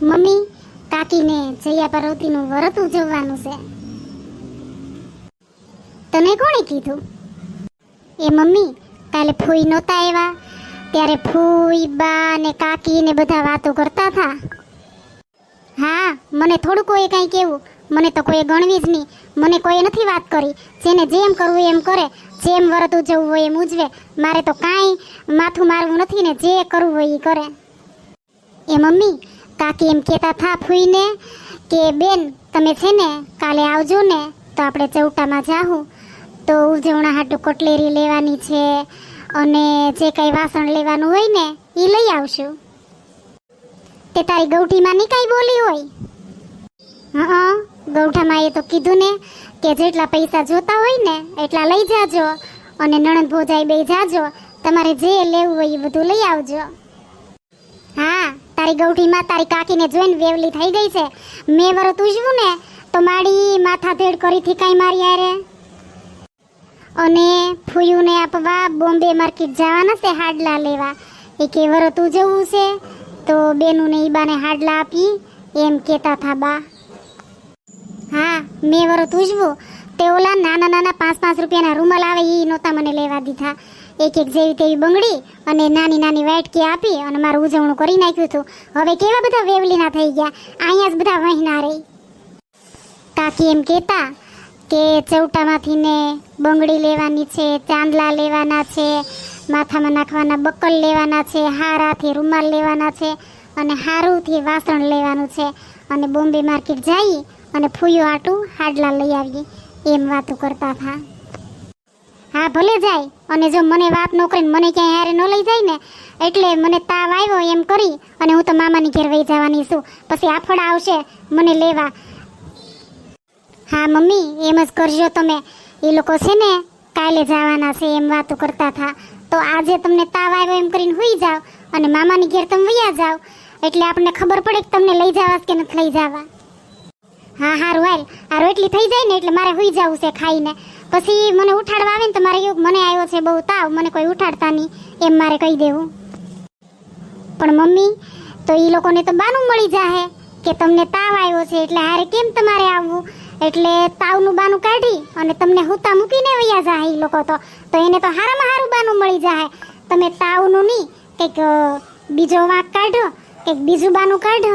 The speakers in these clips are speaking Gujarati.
મમ્મી, કાકીને જયા પાર્વતીનું વ્રત ઉજવવાનું છે. તને કોણે કીધું? એ મમ્મી, કાલે ફૂઈ નહોતા આવ્યા, ત્યારે ફૂઈ, બા ને કાકી ને બધા વાતો કરતા હતા. હા, મને થોડું કોઈ કંઈ કેવું. મને તો કોઈ ગણવી જ નહીં. મને કોઈ નથી વાત કરી. જેને જેમ કરવું એમ કરે. જેમ વ્રત ઉજવવું હોય એમ ઉજવે. મારે તો કાંઈ માથું મારવું નથી ને જે કરવું હોય એ કરે. એ મમ્મી કાકી એમ કહેતા થા ફૂઈને કે, બેન, તમે છે ને કાલે આવજો ને, તો આપણે ચૌટામાં જાહું. તો ઉજવણા હાટું કટલેરી લેવાની છે અને જે કંઈ વાસણ લેવાનું હોય ને એ લઈ આવશું. તે તારી ગૌઠીમાં ની કાંઈ બોલી હોય? હા, ગૌઠામાં એ તો કીધું ને કે, જેટલા પૈસા જોતા હોય ને, એટલા લઈ જાજો અને નણંદ ભોજાઈ બે જાજો. તમારે જે લેવું હોય એ બધું લઈ આવજો. હા. તારી ગૌઠીમાં તારી કાકીને જોઈને વેવલી થઈ ગઈ છે. મેં વરત ઉજવું ને તો માડી માથા ધેડ કરીથી કાંઈ મારી આરે અને ફૂયુને આપવા બોમ્બે માર્કેટ જવાના છે હાડલા લેવા. એ કે વરત ઉજવવું છે તો બેનુને ઈ બાને હાડલા આપી. એમ કહેતા થા બા. હા, મેં વરત ઉજવું તે ઓલા નાના નાના પાંચ પાંચ રૂપિયાના રૂમાલ આવે એ નહોતા મને લેવા દીધા. એક એક જેવી તેવી બંગડી અને નાની નાની વાટકી આપી અને મારું ઉજવણું કરી નાખ્યું હતું. હવે કેવા બધા વેવલીના થઈ ગયા? અહીંયા જ બધા વહીના રહી. કાકી એમ કહેતા કે ચૌટામાંથી ને બંગડી લેવાની છે, ચાંદલા લેવાના છે, માથામાં નાખવાના બક્કલ લેવાના છે, હારાથી રૂમાલ લેવાના છે અને હારુંથી વાસણ લેવાનું છે. અને બોમ્બે માર્કેટ જઈ અને ફૂયું આટું હાડલા લઈ આવીએ. એમ વાતો કરતા હતા. હા, ભલે જાય. અને જો મને વાત ન કરીને મને ક્યાંય હારે ન લઈ જાય ને, એટલે મને તાવ આવ્યો એમ કરી, અને હું તો મામાની ઘેર વહી જવાની છું. પછી આફડા આવશે, મને લેવા. હા, મમ્મી, એમ જ કરજો તમે. એ લોકો છે ને, કાલે જવાના છે એમ વાતો કરતા હતા. તો આજે તમને તાવ આવ્યો એમ કરીને હુઈ જાવ અને મામાની ઘેર તમે વૈયા જાવ એટલે આપણને ખબર પડે કે તમને લઈ જવા કે નથી લઈ જવા. હા હા હાલ આ રોટલી થઈ જાય ને, એટલે મારે હુઈ જવું છે ખાઈને. પછી મને ઉઠાડવા આવે ને તો મારે એવું મને આવ્યો છે બહુ તાવ, મને કોઈ ઉઠાડતા નહીં. એમ મારે કહી દેવું. પણ મમ્મી, તો એ લોકોને તો બાનું મળી જાહે કે તમને તાવ આવ્યો છે એટલે હારે કેમ તમારે આવવું? એટલે તાવનું બાનું કાઢી અને તમને હુતા મૂકીને વયા જાહે એ લોકો તો. તો એને તો હારામાં હારું બાનું મળી જાહે. તમે તાવનું નહીં, કંઈક બીજો વાંક કાઢો, કંઈક બીજું બાનું કાઢો.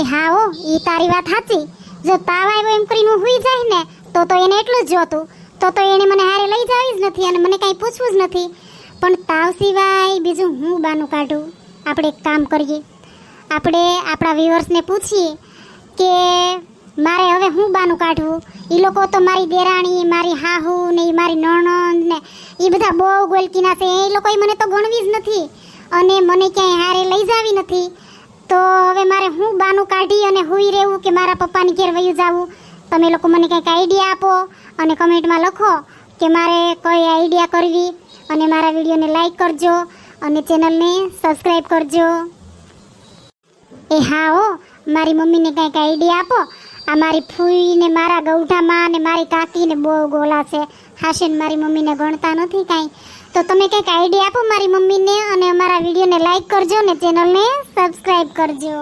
એ હા હો એ તારી વાત સાચી. જો તાવ આવ્યો એમ કરીને હુઈ જાય ને તો તો એને એટલું જ જોતું. તો તો એને મને હારે લઈ જાવી જ નથી અને મને કાંઈ પૂછવું જ નથી. પણ તાવ સિવાય બીજું હું બાનું કાઢું? આપણે એક કામ કરીએ. આપણે આપણા વ્યુઅર્સને પૂછીએ કે મારે હવે હું બાનું કાઢવું? એ લોકો તો મારી દેરાણી, મારી હાહુ ને એ મારી નણંદ ને એ બધા બહુ ગોલકીના છે. એ લોકો મને તો ગણવી જ નથી અને મને ક્યાંય હારે લઈ જાવી નથી. તો હવે મારે હું બાનું કાઢી અને હુઈ રહેવું કે મારા પપ્પાની ઘેર વયું જાવું? તમે લોકો મને કંઈક આઈડિયા આપો અને કમેન્ટમાં લખો કે મારે કઈ આઈડિયા કરવી અને મારા વિડીયોને લાઈક કરજો અને ચેનલને સબસ્ક્રાઈબ કરજો. એ હા હો, મારી મમ્મીને કંઈક આઈડિયા આપો. આ મારી ફૂઈને મારા ગૌઠામાં ને મારી કાકીને બહુ ગોલા છે. હાશે ને મારી મમ્મીને ગણતા નથી કાંઈ. તો તમે કંઈક આઈડિયા આપો મારી મમ્મીને અને અમારા વિડીયોને લાઈક કરજો ને ચેનલને સબસ્ક્રાઈબ કરજો.